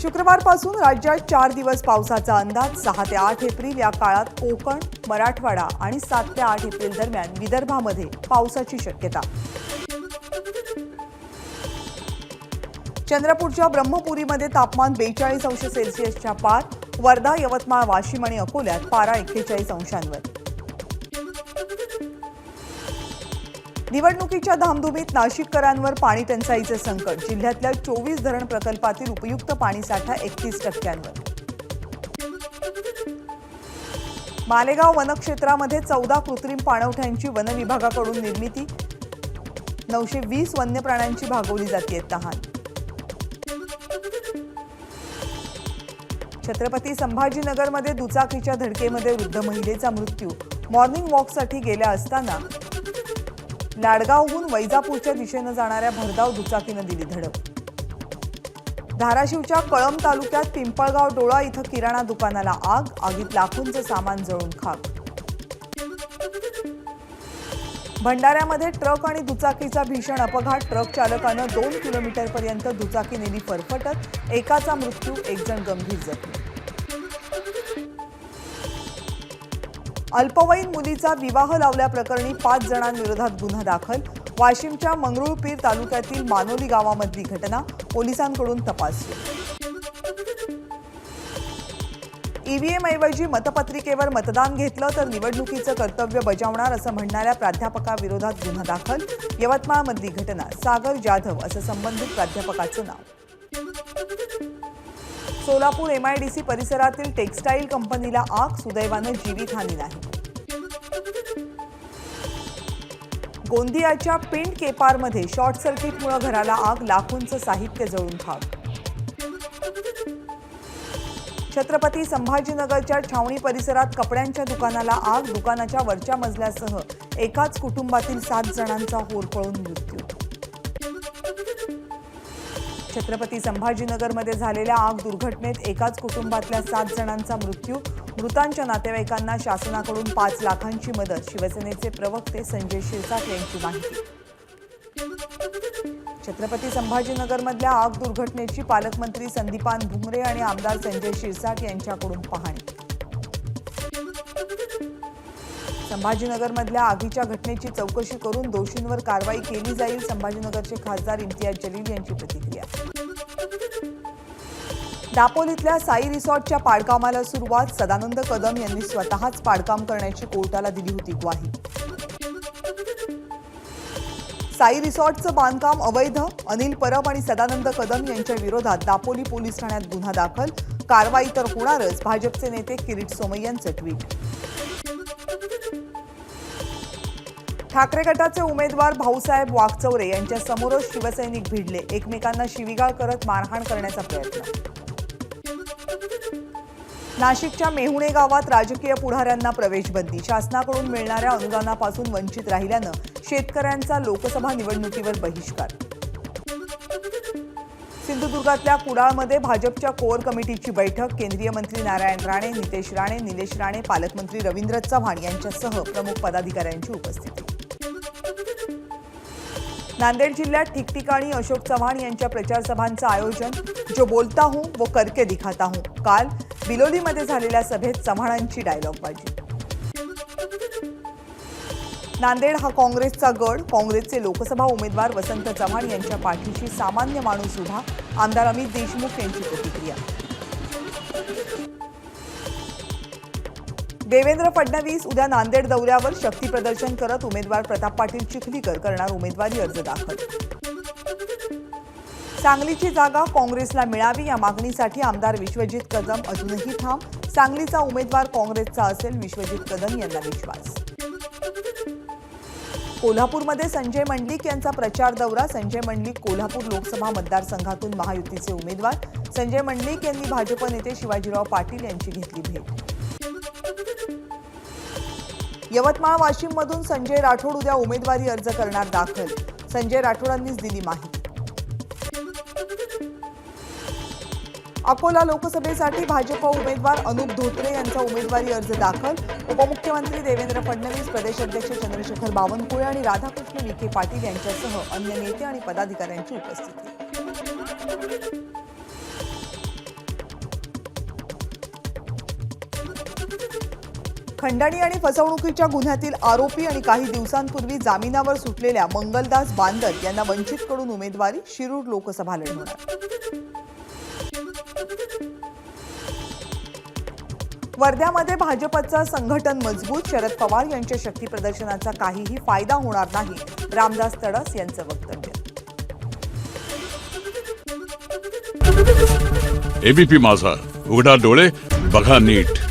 शुक्रवारपासून राज्यात चार दिवस पावसाचा अंदाज सहा ते आठ एप्रिल या काळात कोकण मराठवाडा आणि सात ते आठ एप्रिल दरम्यान विदर्भामध्ये पावसाची शक्यता. चंद्रपूरच्या ब्रह्मपुरीमध्ये तापमान बेचाळीस अंश सेल्सिअसच्या पार वर्धा यवतमाळ वाशिम आणि अकोल्यात पारा एक्केचाळीस अंशांवर. निवडणुकीच्या धामधुमीत नाशिककरांवर पाणी टंचाईचे संकट जिल्ह्यातल्या चोवीस धरण प्रकल्पातील उपयुक्त पाणीसाठा एकतीस टक्क्यांवर. मालेगाव वनक्षेत्रामध्ये चौदा कृत्रिम पाणवठ्यांची वन विभागाकडून निर्मिती. नऊशे वीस वन्य प्राण्यांची भागवली जाते तहान. छत्रपती संभाजीनगरमध्ये दुचाकीच्या धडकेमध्ये वृद्ध महिलेचा मृत्यू. मॉर्निंग वॉकसाठी गेल्या असताना लाडगावहून वैजापूरच्या दिशेनं जाणाऱ्या भरधाव दुचाकीनं दिली धडक. धाराशिवच्या कळंब तालुक्यात पिंपळगाव डोळा इथं किराणा दुकानाला आग आगीत लाखोंचं सामान जळून खाक. भंडाऱ्यामध्ये ट्रक आणि दुचाकीचा भीषण अपघात. ट्रक चालकानं दोन किलोमीटरपर्यंत दुचाकी नेली फरफटत. एकाचा मृत्यू एकजण गंभीर जखमी. अल्पवयीन मुलीचा विवाह लावल्याप्रकरणी पाच जणांविरोधात गुन्हा दाखल. वाशिमच्या मंगरुळपीर तालुक्यातील मानोली गावामधली घटना पोलिसांकडून तपास ईव्हीएम ऐवजी मतपत्रिकेवर मतदान घेतलं तर निवडणुकीचं कर्तव्य बजावणार असं म्हणणाऱ्या प्राध्यापकाविरोधात गुन्हा दाखल. यवतमाळमधली घटना सागर जाधव असं संबंधित प्राध्यापकाचं नाव. सोलापूर एमआयडीसी परिसरातील टेक्स्टाईल कंपनीला आग सुदैवानं जीवितहानी नाही. गोंदियाच्या पिंड केपारमध्ये शॉर्ट सर्किटमुळे घराला आग लाखोंचं साहित्य जळून खाव छत्रपती संभाजीनगरच्या छावणी परिसरात कपड्यांच्या दुकानाला आग दुकानाच्या वरच्या मजल्यासह एकाच कुटुंबातील सात जणांचा होरपळून मृत्यू. छत्रपती संभाजीनगरमध्ये झालेल्या आग दुर्घटनेत एकाच कुटुंबातल्या सात जणांचा मृत्यू. मृतांच्या नातेवाईकांना शासनाकडून पाच लाखांची मदत. शिवसेनेचे प्रवक्ते संजय शिरसाट यांची माहिती. छत्रपती संभाजीनगरमधल्या आग दुर्घटनेची पालकमंत्री संदीपान भुमरे आणि आमदार संजय शिरसाट यांच्याकडून पाहणी. संभाजीनगरमधल्या आगीच्या घटनेची चौकशी करून दोषींवर कारवाई केली जाईल संभाजीनगरचे खासदार इम्तियाज जलील यांची प्रतिक्रिया. दापोलीतल्या साई रिसॉर्टच्या पाडकामाला सुरुवात सदानंद कदम यांनी स्वतःच पाडकाम करण्याची कोर्टाला दिली होती ग्वाही. साई रिसॉर्टचं बांधकाम अवैध अनिल परब आणि सदानंद कदम यांच्या विरोधात दापोली पोलीस ठाण्यात गुन्हा दाखल कारवाई तर होणारच भाजपचे नेते किरीट सोमय्यांचं ट्विट. ठाकरे गटाचे उमेदवार भाऊसाहेब वाघचौरे यांच्या समोरच शिवसैनिक भिडले. एकमेकांना शिवीगाळ करत मारहाण करण्याचा प्रयत्न. नाशिकच्या मेहुणे गावात राजकीय पुढाऱ्यांना प्रवेशबंदी. शासनाकडून मिळणाऱ्या अनुदानापासून वंचित राहिल्यानं शेतकऱ्यांचा लोकसभा निवडणुकीवर बहिष्कार. सिंधुदुर्गातल्या कुडाळमध्ये भाजपच्या कोअर कमिटीची बैठक. केंद्रीय मंत्री नारायण राणे नितेश राणे निलेश राणे पालकमंत्री रवींद्र चव्हाण यांच्यासह प्रमुख पदाधिकाऱ्यांची उपस्थिती. नांदेड जिल्ह्यात ठिकठिकाणी अशोक चव्हाण यांच्या प्रचार सभांचं आयोजन जो बोलता हूं वो करके दिखाता हूं. काल बिलोलीमध्ये झालेल्या सभेत चव्हाणांची डायलॉगबाजी नांदेड हा काँग्रेसचा गड काँग्रेसचे लोकसभा उमेदवार वसंत चव्हाण यांच्या पाठीशी सामान्य माणूस उभा आमदार अमित देशमुख यांची प्रतिक्रिया. देवेंद्र फडणवीस उद्या नांदेड दौऱ्यावर शक्ती प्रदर्शन करत उमेदवार प्रताप पाटील चिखलीकर करणार उमेदवारी अर्ज दाखल. सांगलीची जागा काँग्रेसला मिळावी या मागणीसाठी आमदार विश्वजित कदम अजूनही ठाम. सांगलीचा उमेदवार काँग्रेसचा असेल विश्वजित कदम यांना विश्वास. कोल्हापूरमध्ये संजय मंडलिक यांचा प्रचार दौरा. संजय मंडलिक कोल्हापूर लोकसभा मतदारसंघातून महायुतीचे उमेदवार. संजय मंडलिक यांनी भाजप नेते शिवाजीराव पाटील यांची घेतली भेट. यवतमाळ वाशिम मधून संजय राठोड उद्या उमेदवारी अर्ज करणार दाखल. संजय राठोडांनीच दिली माहिती. अकोला लोकसभेसाठी भाजप उमेदवार अनुप धोत्रे यांचा उमेदवारी अर्ज दाखल. उपमुख्यमंत्री देवेंद्र फडणवीस प्रदेश अध्यक्ष चंद्रशेखर बावनकुळे आणि राधाकृष्ण विखे पाटील यांच्यासह अन्य नेते आणि पदाधिकाऱ्यांची उपस्थिती. खंडणी आणि फसवणुकीच्या गुन्ह्यातील आरोपी आणि काही दिवसांपूर्वी जामिनावर सुटलेल्या मंगलदास बांदर यांना वंचितकडून उमेदवारी शिरूर लोकसभा लढवणार. वर्ध्यामध्ये भाजपचं संघटन मजबूत शरद पवार यांच्या शक्तीप्रदर्शनाचा काहीही फायदा होणार नाही रामदास तडस यांचं वक्तव्य. एबीपी माझा उघडा डोळे बघा नीट.